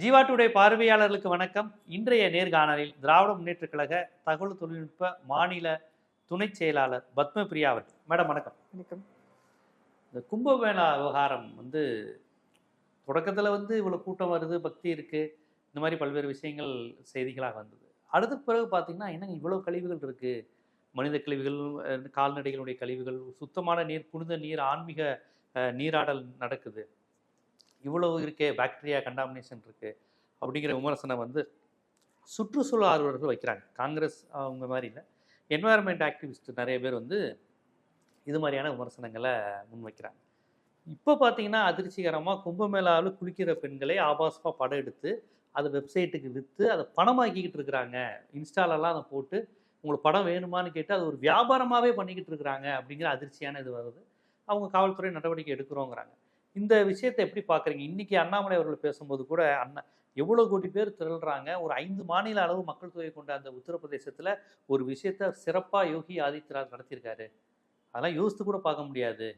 Jeeva today பார்வையாளர்களுக்கு வணக்கம். இன்றைய நேர்காணலில் திராவிட முன்னேற்ற கழக தகவல் தொழில்நுட்ப மாநில துணை செயலாளர் பத்மபிரியா அவர்கள். மேடம் வணக்கம். வணக்கம். இந்த கும்பமேளா விவகாரம் வந்து தொடக்கத்தில் வந்து இவ்வளோ கூட்டம் வருது பக்தி இருக்குது இந்த மாதிரி பல்வேறு விஷயங்கள் செய்திகளாக வந்தது. அடுத்த பிறகு பார்த்தீங்கன்னா என்னங்க இவ்வளோ கழிவுகள் இருக்குது மனித கழிவுகள் கால்நடைகளுடைய கழிவுகள் சுத்தமான நீர் புனித நீர் ஆன்மீக நீராடல் நடக்குது. இவ்வளவு இருக்கே பாக்டீரியா கண்டாமினேஷன் இருக்குது அப்படிங்கிற விமர்சனம் வந்து சுற்றுச்சூழல் ஆர்வலர்கள் வைக்கிறாங்க. காங்கிரஸ் அவங்க மாதிரி இல்லை. என்வாயர்மெண்ட் ஆக்டிவிஸ்ட் நிறைய பேர் வந்து இது மாதிரியான விமர்சனங்களை முன்வைக்கிறாங்க. இப்போ பார்த்தீங்கன்னா அதிர்ச்சிகரமாக கும்பமேளாவில் குளிக்கிற பெண்களை ஆபாசமாக படம் எடுத்து அதை வெப்சைட்டுக்கு விற்று அதை பணமாக்கிக்கிட்டு இருக்கிறாங்க. இன்ஸ்டாலெல்லாம் அதை போட்டு உங்களுக்கு படம் வேணுமான்னு கேட்டு அது ஒரு வியாபாரமாகவே பண்ணிக்கிட்டு இருக்கிறாங்க. அப்படிங்கிற அதிர்ச்சியான இது வருது. அவங்க காவல்துறை நடவடிக்கை எடுக்கிறோங்கிறாங்க. இந்த விஷயத்தை எப்படி பார்க்குறீங்க இன்றைக்கி அண்ணாமலை அவர்கள் பேசும்போது கூட அண்ணா எவ்வளோ கோடி பேர் திரள்றாங்க. ஒரு ஐந்து மாநில அளவு மக்கள் தொகை கொண்ட அந்த உத்தரப்பிரதேசத்தில் ஒரு விஷயத்த சிறப்பாக யோகி ஆதித்யநாத் நடத்தியிருக்காரு. அதெல்லாம் யோசித்து கூட பார்க்க முடியாது.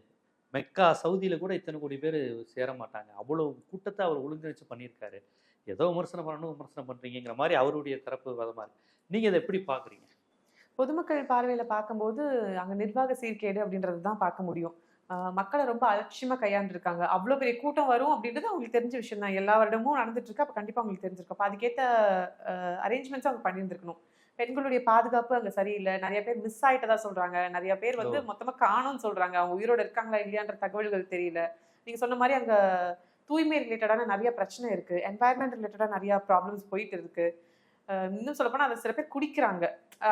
மெக்கா சவுதியில் கூட இத்தனை கோடி பேர் சேர மாட்டாங்க. அவ்வளோ கூட்டத்தை அவர் ஒழுங்கிணைச்சு பண்ணியிருக்காரு. ஏதோ விமர்சனம் பண்ணணும் விமர்சனம் பண்ணுறீங்கிற மாதிரி அவருடைய தரப்பு விதமாக இருக்குது நீங்கள் இதை எப்படி பார்க்குறீங்க பொதுமக்கள் பார்வையில் பார்க்கும்போது அங்கே நிர்வாக சீர்கேடு அப்படின்றது தான் பார்க்க முடியும். மக்களை ரொம்ப அலட்சியமா கையாண்டுருக்காங்க. அவ்வளவு பெரிய கூட்டம் வரும் அப்படின்றது அவங்களுக்கு தெரிஞ்ச விஷயம் தான். எல்லா வருடமும் நடந்துட்டு இருக்கு. அப்ப கண்டிப்பா அவங்களுக்கு தெரிஞ்சிருக்கும். அப்ப அதுக்கேத்த அரேஞ்ச்மெண்ட்ஸ் அவங்க பண்ணியிருந்திருக்கணும். பெண்களுடைய பாதுகாப்பு அங்க சரியில்லை. நிறைய பேர் மிஸ் ஆயிட்டதா சொல்றாங்க. நிறைய பேர் வந்து. மொத்தமா காணும்னு சொல்றாங்க. அவங்க உயிரோட இருக்காங்களா இல்லையான்ற தகவல்கள் தெரியல. நீங்க சொன்ன மாதிரி அங்க தூய்மை ரிலேட்டடான நிறைய பிரச்சனை இருக்கு. என்வாயர்மெண்ட் ரிலேட்டடா நிறைய ப்ராப்ளம்ஸ் போயிட்டு இருக்கு. இன்னும் சொல்லப்போனால் அதை சில பேர் குடிக்கிறாங்க.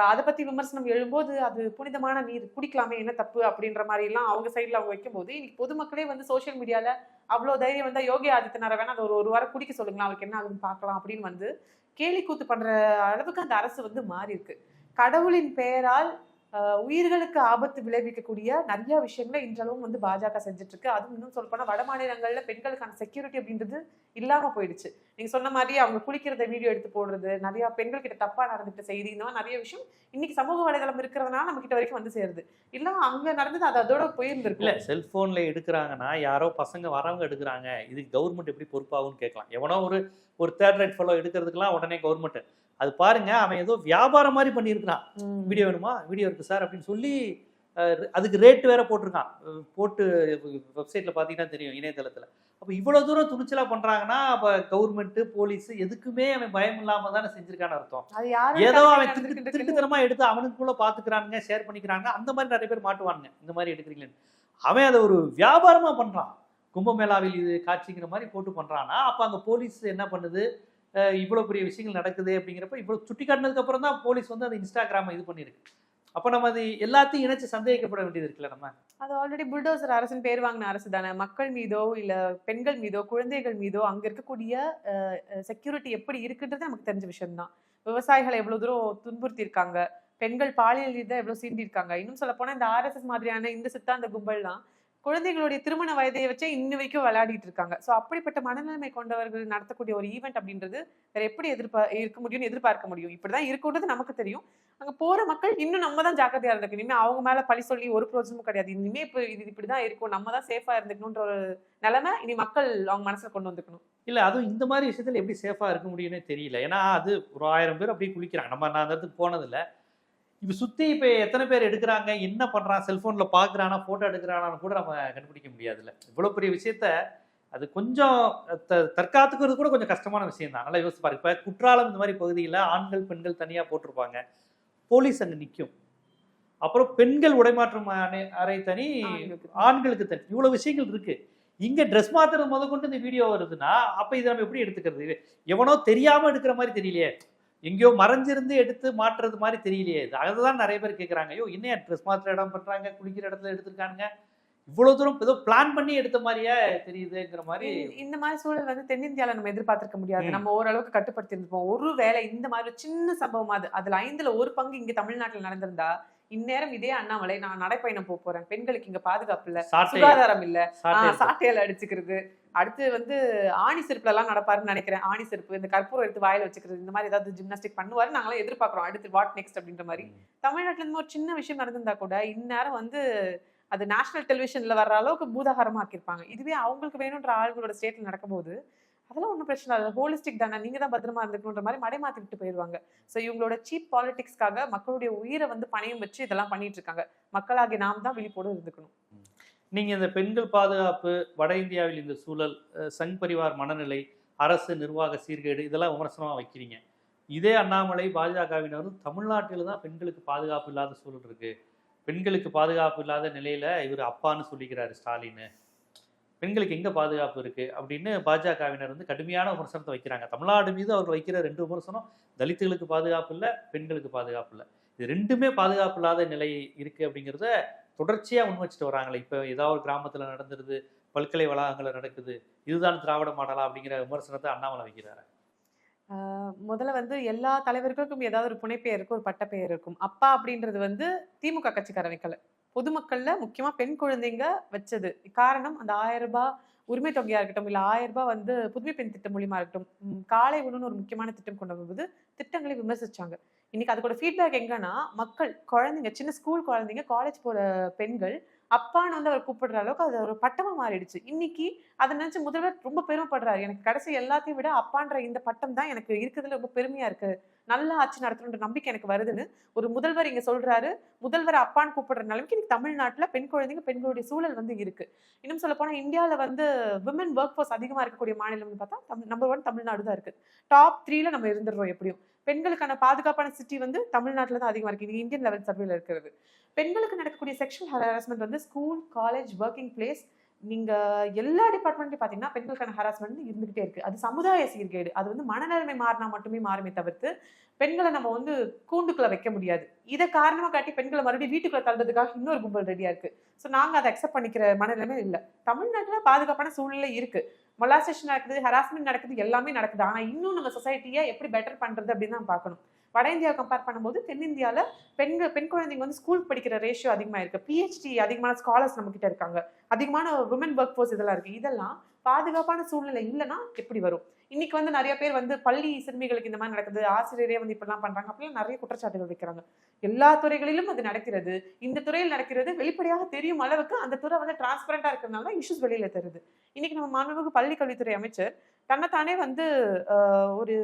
அதை பற்றி விமர்சனம் எழும்போது அது புனிதமான நீர் குடிக்கலாமே என்ன தப்பு அப்படின்ற மாதிரிலாம் அவங்க சைடில் அவங்க வைக்கும்போது இன்னைக்கு பொதுமக்களே வந்து சோஷியல் மீடியாவில் அவ்வளோ தைரியம் வந்தால் யோகி ஆதித்யநாத வேணா அதை ஒரு ஒரு வாரம் குடிக்க சொல்லுங்களா அவருக்கு என்ன ஆகுதுன்னு பார்க்கலாம் அப்படின்னு வந்து கேலி கூத்து பண்ணுற அளவுக்கு அந்த அரசு வந்து மாறி இருக்கு கடவுளின் பெயரால் உயிர்களுக்கு ஆபத்து விளைவிக்கக்கூடிய நிறைய விஷயங்களை இன்றளவும் வந்து பாஜக செஞ்சுட்டு இருக்கு அதுவும் இன்னும் சொல்ல போனால் வட மாநிலங்கள்ல பெண்களுக்கான செக்யூரிட்டி அப்படின்றது இல்லாம போயிடுச்சு. நீங்க சொன்ன மாதிரி அவங்க குளிக்கிறத வீடியோ எடுத்து போடுறது நிறைய பெண்கள் கிட்ட தப்பா நடந்துட்டு செய்தி இந்த மாதிரி நிறைய விஷயம் இன்னைக்கு சமூக வலைதளம் இருக்கிறதுனால நம்ம கிட்ட வரைக்கும் வந்து சேருது. இல்ல அங்க நடந்தது அது அதோட இல்லை போயிருந்திருக்கு செல்ஃபோனில் எடுக்கிறாங்கன்னா யாரோ பசங்க வரவங்க எடுக்கிறாங்க. இதுக்கு கவர்மெண்ட் எப்படி பொறுப்பாகும்னு கேட்கலாம். எவனோ ஒரு ஒரு தேர்ட் ரைட் ஃபாலோ எடுக்கிறதுக்கெல்லாம் உடனே கவர்மெண்ட் அது பாருங்க அவன் ஏதோ வியாபாரம் மாதிரி பண்ணியிருக்கிறான். வீடியோ வேணுமா? வீடியோ இருக்கு சார் அப்படின்னு சொல்லி அதுக்கு ரேட் வேற போட்டிருக்கான். போட்டு வெப்சைட்ல பார்த்தீங்கன்னா தெரியும் இணையதளத்தில். அப்போ இவ்வளோ தூரம் துணிச்சலாக பண்ணுறாங்கன்னா அப்போ கவர்மெண்ட்டு போலீஸ் எதுக்குமே அவன் பயம் இல்லாமல் தானே செஞ்சிருக்கான்னு அர்த்தம். ஏதோ அவன் நடந்துட்டு திட்டு இருக்குன்னு திருட்டுத்தனமா எடுத்து அவனுக்குள்ள பாத்துக்கிறானுங்க ஷேர் பண்ணிக்கிறாங்க அந்த மாதிரி நிறைய பேர் மாட்டுவானுங்க. இந்த மாதிரி எடுக்கிறீங்களேன்னு. அவன் அதை ஒரு வியாபாரமா பண்றான். கும்பமேளாவில் இது காட்சிங்கிற மாதிரி போட்டு பண்ணுறானா அப்போ அங்கே போலீஸ் என்ன பண்ணுது? இவ்வளோ பெரிய விஷயங்கள் நடக்குது அப்படிங்கிறப்ப இவ்வளோ சுட்டி காட்டினதுக்கப்புறம் தான் போலீஸ் வந்து அந்த இன்ஸ்டாகிராமை இது பண்ணிருக்கு அப்போ நம்ம அது எல்லாத்தையும் இணைச்சு சந்தேகிக்கப்பட வேண்டியது இருக்குல்ல நம்ம? அது ஆல்ரெடி புல்டோசர் அரசுன்னு பேர் வாங்கின அரசு தானே. மக்கள் மீதோ இல்லை பெண்கள் மீதோ குழந்தைகள் மீதோ அங்கே இருக்கக்கூடிய செக்யூரிட்டி எப்படி இருக்குன்றது நமக்கு தெரிஞ்ச விஷயம்தான். விவசாயிகளை எவ்வளோ தூரம் துன்புறுத்தியிருக்காங்க. பெண்கள் பாலியல் ரீதியா எவ்வளோ சீண்டியிருக்காங்க. இன்னும் சொல்ல போனால் இந்த ஆர்எஸ்எஸ் மாதிரியான இந்த சித்தாந்த கும்பல்லாம் குழந்தைகளுடைய திருமண வயதை வச்சே இன்ன வரைக்கும் விளையாடிட்டு இருக்காங்க. ஸோ அப்படிப்பட்ட மனநிலைமை கொண்டவர்கள் நடத்தக்கூடிய ஒரு ஈவெண்ட் அப்படின்றது வேற எப்படி எதிர்பார் இருக்க முடியும்னு எதிர்பார்க்க முடியும். இப்படிதான் இருக்குன்றது நமக்கு தெரியும். அங்கே போற மக்கள் இன்னும் நம்ம தான் ஜாக்கிரதையா இருந்துக்கணும். இனிமே அவங்க மேல பழி சொல்லி ஒரு பிரோஜனமும் கிடையாது. இனிமே இப்போ இது இப்படிதான் இருக்கும். நம்ம தான் சேஃபா இருந்துக்கணும்ன்ற ஒரு நிலைமை இனி மக்கள் அவங்க மனசுல கொண்டு வந்துக்கணும். இல்ல அதுவும் இந்த மாதிரி விஷயத்துல எப்படி சேஃபா இருக்க முடியும்னே தெரியல. ஏன்னா அது ஒரு ஆயிரம் பேர் அப்படியே குளிக்கிறாங்க. நம்ம நான் அந்த இடத்துக்கு போனதில்லை. இப்ப சுத்தி இப்ப எத்தனை பேர் எடுக்கிறாங்க? என்ன பண்றான்? செல்போன்ல பாக்குறானா? போட்டோ எடுக்கிறானான்னு கூட நம்ம கண்டுபிடிக்க முடியாதுல்ல. இவ்வளவு பெரிய விஷயத்த அது கொஞ்சம் த- தற்காத்துக்கிறது கூட கொஞ்சம் கஷ்டமான விஷயம் தான் நல்லா யோசிச்சு பாருங்க. இப்ப குற்றாலம் இந்த மாதிரி பகுதியில் ஆண்கள் பெண்கள் தனியா போட்டிருப்பாங்க. போலீஸ் அங்க நிக்கும். அப்புறம் பெண்கள் உடைமாற்றம் அறை- அறை தனி ஆண்களுக்கு. தனி. இவ்வளவு விஷயங்கள் இருக்கு. இங்க ட்ரெஸ் மாத்துறது முத கொண்டு இந்த வீடியோ வருதுன்னா அப்ப இதை நம்ம எப்படி எடுத்துக்கிறது? எவனோ தெரியாம எடுக்கிற மாதிரி தெரியலையே. எங்கேயோ மறைஞ்சிருந்து எடுத்து மாட்டுறது மாதிரி தெரியலையே. அதுதான் நிறைய பேர் கேட்குறாங்க ஐயோ இன்னும் ட்ரெஸ் மாற்ற இடம் பண்ணுறாங்க குளிக்கிற இடத்துல எடுத்திருக்காங்க இவ்வளவு தூரம் ஏதோ பிளான் பண்ணி எடுத்த மாதிரியே தெரியுதுங்கிற மாதிரி இந்த- மாதிரி சூழல் வந்து தென்னிந்தியால நம்ம எதிர்பார்த்திருக்க முடியாது. நம்ம ஓரளவுக்கு கட்டுப்படுத்தி இருந்திருப்போம் ஒரு வேளை இந்த மாதிரி ஒரு சின்ன சம்பவம் அது அதுல ஐந்துல ஒரு பங்கு இங்க தமிழ்நாட்டுல நடந்திருந்தா இந்நேரம் இதே அண்ணாமலை நான் நடைப்பயணம் போக போறேன். பெண்களுக்கு இங்க பாதுகாப்பு இல்ல சுகாதாரம் இல்ல. சாட்டையால அடிச்சுக்கிறது. அடுத்து வந்து ஆணி செருப்புல எல்லாம் நடப்பாருன்னு நினைக்கிறேன். ஆணி செருப்பு இந்த கற்பூரம் எடுத்து வாயில வச்சுக்கிறது இந்த மாதிரி ஏதாவது ஜிம்னாஸ்டிக் பண்ணுவாரு நாங்களாம் எதிர்பார்க்கிறோம். அடுத்து வாட் நெக்ஸ்ட் அப்படின்ற மாதிரி. தமிழ்நாட்டுல இருந்து ஒரு சின்ன விஷயம் நடந்திருந்தா கூட இந்நேரம் வந்து அது நேஷனல் டெலிவிஷனில் வர்ற அளவுக்கு பூதாகரமாக்கியிருப்பாங்க. இதுவே அவங்களுக்கு வேணுன்ற ஆளுங்களோட ஸ்டேட்டில் நடக்கும்போது அதெல்லாம் ஒன்றும் பிரச்சனை இல்லை. ஹோலிஸ்டிக் தானே. நீங்கள் தான் பத்திரமா இருந்துக்கணுன்ற மாதிரி மடை மாற்றிக்கிட்டு போயிடுவாங்க ஸோ இவங்களோட சீப் பாலிடிக்ஸ்க்காக மக்களுடைய உயிரை வந்து பணையம் வச்சு இதெல்லாம் பண்ணிட்டு இருக்காங்க மக்களாகிய நாம் தான் விழிப்போடு இருந்துக்கணும். நீங்கள் இந்த பெண்கள் பாதுகாப்பு வட இந்தியாவில் இந்த சூழல் சங் பரிவார் மனநிலை அரசு நிர்வாக சீர்கேடு இதெல்லாம் விமர்சனமாக வைக்கிறீங்க. இதே அண்ணாமலை பாஜகவினரும் தமிழ்நாட்டில் தான் பெண்களுக்கு பாதுகாப்பு இல்லாத சூழல் இருக்குது பெண்களுக்கு பாதுகாப்பு இல்லாத நிலையில இவர் அப்பான்னு சொல்லிக்கிறாரு ஸ்டாலின் பெண்களுக்கு எங்க பாதுகாப்பு இருக்கு? அப்படின்னு பாஜகவினர் வந்து கடுமையான விமர்சனத்தை வைக்கிறாங்க. தமிழ்நாடு மீது அவர் வைக்கிற ரெண்டு விமர்சனம் தலித்துகளுக்கு பாதுகாப்பு இல்லை பெண்களுக்கு பாதுகாப்பு இல்லை. இது ரெண்டுமே பாதுகாப்பு இல்லாத நிலை இருக்கு அப்படிங்கிறத தொடர்ச்சியா முன் வச்சுட்டு வராங்களே. இப்போ ஏதாவது ஒரு கிராமத்துல நடந்துருது பல்கலை வளாகங்கள்ல நடக்குது இதுதான் திராவிட மாடலா அப்படிங்கிற விமர்சனத்தை அண்ணாமலை வைக்கிறாரு. முதல்ல வந்து எல்லா தலைவர்களுக்கும் ஏதாவது ஒரு புனைப்பெயர் இருக்கும் ஒரு பட்டப்பெயர் இருக்கும். அப்பா அப்படின்றது வந்து திமுக கட்சிக்கார வைக்கல பொதுமக்கள்ல முக்கியமா பெண் குழந்தைங்க வச்சது. காரணம் அந்த ஆயிரம் ரூபாய் உரிமை தொகையா இருக்கட்டும் இல்ல ஆயிரம் ரூபாய் வந்து புதுமை பெண் திட்டம் மூலியமா இருக்கட்டும் காலை உணவுன்னு ஒரு முக்கியமான திட்டம் கொண்டு வரும்போது திட்டங்களை விமர்சிச்சாங்க. இன்னைக்கு அதுக்கூட ஃபீட்பேக் எங்கன்னா மக்கள் குழந்தைங்க சின்ன ஸ்கூல் குழந்தைங்க காலேஜ் போற பெண்கள் அப்பான்னு வந்து அவர் கூப்பிடுற அளவுக்கு அது ஒரு பட்டமா மாறிடுச்சு. இன்னைக்கு அதை நினச்சி முதல்வர் ரொம்ப பெருமைப்படுறாரு. எனக்கு கடைசி எல்லாத்தையும் விட அப்பான்ற இந்த பட்டம் தான் எனக்கு இருக்கிறதுல ரொம்ப பெருமையா இருக்கு. நல்லா ஆட்சி நடத்தணுன்ற நம்பிக்கை எனக்கு வருதுன்னு ஒரு முதல்வர் இங்க சொல்றாரு. முதல்வர் அப்பான்னு கூப்பிடுற நிலைமைக்கு இன்னைக்கு தமிழ்நாட்டுல பெண் குழந்தைங்க பெண்களுடைய சூழல் வந்து இருக்கு. இன்னும் சொல்ல போனா இந்தியாவில் வந்து விமன் ஒர்க் ஃபோர்ஸ் அதிகமா இருக்கக்கூடிய மாநிலம்னு பார்த்தா நம்பர் ஒன் தமிழ்நாடு தான் இருக்கு. டாப் த்ரீல நம்ம இருந்துடுறோம் எப்படியும். பெண்களுக்கான பாதுகாப்பான சிட்டி வந்து தமிழ்நாட்டில் தான் அதிகமாக இருக்கு. இது இந்தியன் லெவல் சர்வேல இருக்கிறது. பெண்களுக்கு நடக்கக்கூடிய செக்ஷுவல் ஹராஸ்மெண்ட் வந்து ஸ்கூல் காலேஜ் ஒர்க்கிங் பிளேஸ் நீங்க எல்லா டிபார்ட்மெண்ட்லையும் பாத்தீங்கன்னா பெண்களுக்கான ஹராஸ்மெண்ட் இருந்துகிட்டே இருக்கு. அது சமுதாய சீர்கேடு. அது வந்து மனநிலைமை மாறினா மட்டுமே மாறுமே தவிர்த்து பெண்களை நம்ம வந்து கூண்டுக்குள்ள வைக்க முடியாது. இதை காரணமா காட்டி பெண்களை மறுபடியும் வீட்டுக்குள்ள தள்ளுறதுக்காக இன்னொரு கும்பல் ரெடியா இருக்கு. ஸோ நாங்க அதை அக்செப்ட் பண்ணிக்கிற மனநிலைமை இல்லை. தமிழ்நாட்டுல பாதுகாப்பான சூழ்நிலை இருக்கு. மொலாசேஷன் நடக்குது ஹராஸ்மெண்ட் நடக்குது எல்லாமே நடக்குது. ஆனா இன்னும் நம்ம சொசைட்டியை எப்படி பெட்டர் பண்றது அப்படின்னு தான் பார்க்கணும். வட இந்தியா கம்பேர் பண்ணும்போது தென்னிந்தியாவில் பெண்கள் பெண் குழந்தைங்க வந்து ஸ்கூல் படிக்கிற ரேஷியோ அதிகமாக இருக்கு பிஹெச்டி அதிகமான ஸ்காலர்ஸ் நம்ம கிட்ட இருக்காங்க. அதிகமான உமன் ஒர்க் ஃபோர்ஸ் இதெல்லாம் இருக்குது இதெல்லாம் பாதுகாப்பான சூழ்நிலை இல்லைன்னா எப்படி வரும்? இன்னைக்கு வந்து நிறைய பேர் வந்து பள்ளி சிறுமிகளுக்கு இந்த மாதிரி நடக்குது ஆசிரியரே வந்து இப்படிலாம் பண்றாங்க அப்படிலாம் நிறைய குற்றச்சாட்டுகள் வைக்கிறாங்க. எல்லா துறைகளிலும் அது நடக்கிறது. இந்த துறையில் நடக்கிறது வெளிப்படையாக தெரியும் அளவுக்கு அந்த துறை வந்து டிரான்ஸ்பரண்டா இருக்கிறதுனால தான் இஷ்யூஸ் வெளியில தருது. இன்னைக்கு நம்ம மாண்புமிகு பள்ளி கல்வித்துறை அமைச்சர் தன்னைத்தானே வந்து ஒரு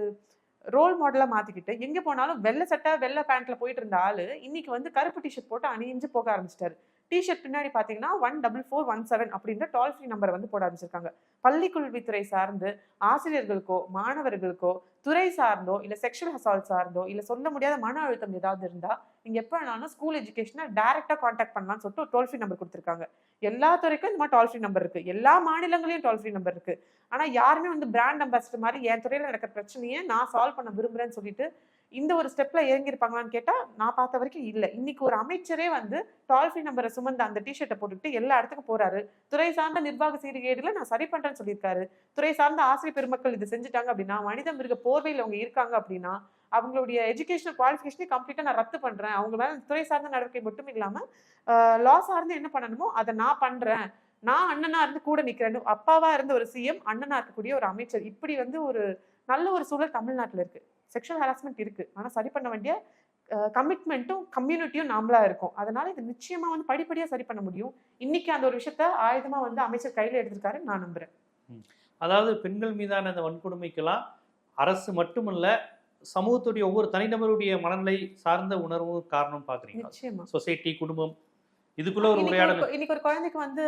ரோல் மாடலாக மாத்திக்கிட்டு எங்க போனாலும் வெள்ளை சட்டை வெள்ளை பேண்ட்ல போயிட்டு இருந்த ஆளு இன்னைக்கு வந்து கருப்பு டிஷர்ட் போட்டு அணிஞ்சு போக ஆரம்பிச்சிட்டாரு. டிஷர்ட் பின்னாடி பார்த்தீங்கன்னா one double four one seven அப்படின்ற டோல் ஃப்ரீ நம்பரை வந்து போட ஆரம்பிச்சிருக்காங்க. பள்ளி கல்வித்துறை சார்ந்து ஆசிரியர்களுக்கோ மாணவர்களுக்கோ துறை சார்ந்தோ இல்லை செக்ஷுவல் ஹசால் சார்ந்தோ இல்லை சொல்ல முடியாத மன அழுத்தம் ஏதாவது இருந்தா நீங்கள் எப்போ வேணாலும் ஸ்கூல் எஜுகேஷனை டேரெக்டாக காண்டாக்ட் பண்ணலாம்னு சொல்லிட்டு டோல் ஃப்ரீ நம்பர் கொடுத்துருக்காங்க. எல்லா துறைக்கும் இந்த மாதிரி டோல் ஃப்ரீ நம்பர் இருக்குது எல்லா மாநிலங்களையும் டோல் ஃப்ரீ நம்பர் இருக்கு. ஆனால் யாருமே வந்து பிராண்ட் அம்பாசிடர் மாதிரி என் துறையில் நடக்கிற பிரச்சனையை நான் சால்வ் பண்ண விரும்புறேன்னு சொல்லிட்டு இந்த ஒரு ஸ்டெப்ல இறங்கியிருப்பாங்களான்னு கேட்டா நான் பார்த்த வரைக்கும் இல்ல. இன்னைக்கு ஒரு அமைச்சரே வந்து டால்ஃபி ஃப்ரீ நம்பரை சுமந்த அந்த டிஷர்ட்டை போட்டுட்டு எல்லா இடத்துக்கும் போறாரு. துறை சார்ந்த நிர்வாக சீர்கேடுல நான் சரி பண்றேன்னு சொல்லியிருக்காரு. துறை சார்ந்த ஆசிரியர் பெருமக்கள் இது செஞ்சுட்டாங்க அப்படின்னா மனித மிருக போர்வையில் அவங்க இருக்காங்க அப்படின்னா அவங்களுடைய எஜுகேஷனல் குவாலிஃபிகேஷனே கம்ப்ளீட்டா நான் ரத்து பண்றேன். அவங்க மேல துறை சார்ந்த நடவடிக்கை மட்டும் இல்லாம லா சார்ந்து என்ன பண்ணணுமோ அதை நான் பண்றேன். நான் அண்ணனா இருந்து கூட நிக்கிறேன்னு அப்பாவா இருந்த ஒரு சிஎம் அண்ணனா இருக்கக்கூடிய ஒரு அமைச்சர். இப்படி வந்து ஒரு நல்ல ஒரு சூழல் தமிழ்நாட்டுல இருக்கு. செக்ஷுவல் ஹராஸ்மெண்ட் இருக்கு. ஆனா சரி பண்ண வேண்டிய கமிட்மெண்ட்டும் கம்யூனிட்டியும் நாமளா இருக்கும். அதனால இது நிச்சயமா வந்து படிப்படியா சரி பண்ண முடியும். இன்னைக்கு அந்த ஒரு விஷயத்த ஆயுதமா வந்து அமைச்சர் கையில எடுத்திருக்காரு நான் நம்புறேன். அதாவது பெண்கள் மீதான இந்த வன்கொடுமைக்கெல்லாம் அரசு மட்டுமல்ல சமூகத்துடைய ஒவ்வொரு தனிநபருடைய மனநிலை சார்ந்த உணர்வும் காரணம் பாக்குறீங்க. சொசைட்டி குடும்பம் இதுக்குள்ள ஒரு இன்னைக்கு உரையாடல். ஒரு- இன்னைக்கு ஒரு குழந்தைக்கு வந்து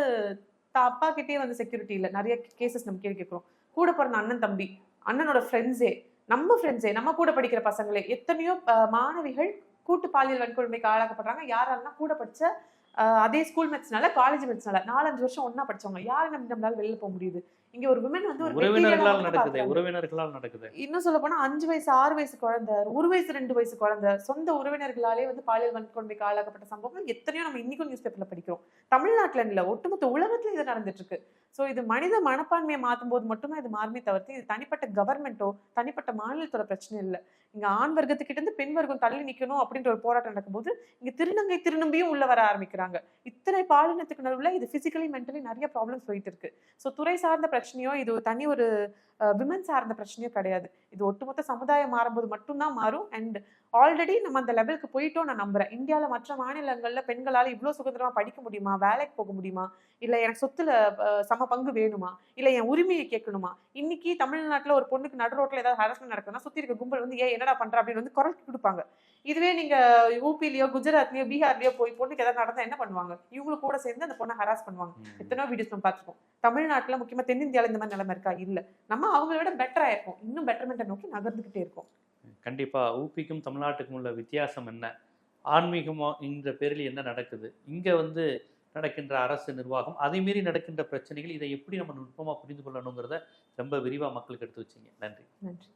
த- அப்பா கிட்டே வந்து செக்யூரிட்டி இல்ல. நிறைய கேசஸ் நம்ம கேள்வி கேட்கிறோம். கூட பிறந்த அண்ணன் தம்பி அண்ணனோட ஃப்ரெண்ட்ஸே நம்ம ஃப்ரெண்ட்ஸே நம்ம கூட படிக்கிற பசங்களே எத்தனையோ மாணவிகள் கூட்டு பாலியல் வன்கொடுமைக்கு ஆளாக்கப்படுறாங்க. யாரெல்லாம் கூட படிச்ச அதே ஸ்கூல் மெட்ஸ்னால காலேஜ் மெட்ஸ்னால நாலஞ்சு வருஷம் ஒண்ணா படிச்சவங்க. யாரை நம்ம நம்மளால வெளில போக முடியுது? இங்க ஒரு விமன் வந்து ஒரு உறவினர்களால் நடக்குது. உறவினர்களால் நடக்குது. இன்னும் சொல்ல போனா அஞ்சு வயசு ஆறு வயசு குழந்தை ஒரு வயசு ரெண்டு வயசு குழந்தை சொந்த உறவினர்களாலே வந்து பாலியல் வன்கொடுமைக்கு ஆளாக்கப்பட்ட சம்பவங்கள் எத்தனையோ நம்ம இன்னைக்கும் நியூஸ் பேப்பர்ல படிக்கிறோம். தமிழ்நாட்டுல இல்ல ஒட்டுமொத்த உலகத்துல இது நடந்துட்டு இருக்கு சோ இது மனித மனப்பான்மையை மாத்தும் போது மட்டுமே இது மாறுமே தவிர்த்து இது தனிப்பட்ட கவர்மெண்ட்டோ தனிப்பட்ட மாநிலத்தோட பிரச்சனை இல்ல. இங்க ஆண் வர்க்கத்துக்கிட்ட இருந்து பெண் வர்க்கம் தள்ளி நிக்கணும் அப்படின்ற ஒரு போராட்டம் நடக்கும்போது இங்க திருநங்கை திருநம்பியும் உள்ள வர ஆரம்பிக்கிறாங்க. இத்தனை பாலினத்துக்கு நடுவுல இது பிசிக்கலி மென்டலி நிறைய ப்ராப்ளம்ஸ் போயிட்டு இருக்கு. ஸோ துறை சார்ந்த பிரச்சனையோ இது தனி ஒரு விமன் சார்ந்த பிரச்சனையோ கிடையாது. இது ஒட்டுமொத்த சமுதாயம் மாறும்போது மட்டும்தான் மாறும். அண்ட் ஆல்ரெடி நம்ம அந்த லெவலுக்கு போயிட்டோம் நான் நம்புறேன். இந்தியால மற்ற மாநிலங்கள்ல பெண்களால இவ்வளவு சுதந்திரமா படிக்க முடியுமா? வேலைக்கு போக முடியுமா? இல்ல எனக்கு சொத்துல சம பங்கு வேணுமா? இல்ல என் உரிமையை கேட்கணுமா? இன்னைக்கு தமிழ்நாட்டுல ஒரு பொண்ணுக்கு நடு ரோட்ல ஏதாவது ஹராஸ்மெண்ட் நடக்குதுன்னா சுத்தி இருக்க கும்பல் வந்து ஏன் என்னடா பண்ற? அப்படின்னு வந்து குரல் கொடுப்பாங்க. இதுவே நீங்க யூபிலயோ குஜராத்லயோ பீகார்லயோ போய் பொண்ணுக்கு ஏதாவது நடந்தா என்ன பண்ணுவாங்க? இவங்களும் கூட சேர்ந்து அந்த பொண்ணை ஹராஸ் பண்ணுவாங்க. எத்தனையோ வீடியோஸ் நம்ம பார்த்துருக்கோம். தமிழ்நாட்டுல முக்கியமா தென்னிந்தியால இந்த மாதிரி நிலைமை இருக்கா? இல்ல. நம்ம அவங்கள விட பெட்டரா இருக்கோம் இன்னும் பெட்டர்மெண்ட்டை நோக்கி நகர்ந்துகிட்டே இருக்கோம். கண்டிப்பாக ஊபிக்கும் தமிழ்நாட்டுக்கும் உள்ள வித்தியாசம் என்ன? ஆன்மீகமாக என்ற பேரில் என்ன நடக்குது? இங்கே வந்து நடக்கின்ற அரசு நிர்வாகம் அதை மீறி நடக்கின்ற பிரச்சனைகள் இதை எப்படி நம்ம நுட்பமாக புரிந்து கொள்ளணுங்கிறத ரொம்ப விரிவாக மக்களுக்கு எடுத்து வச்சிங்க. நன்றி. நன்றி.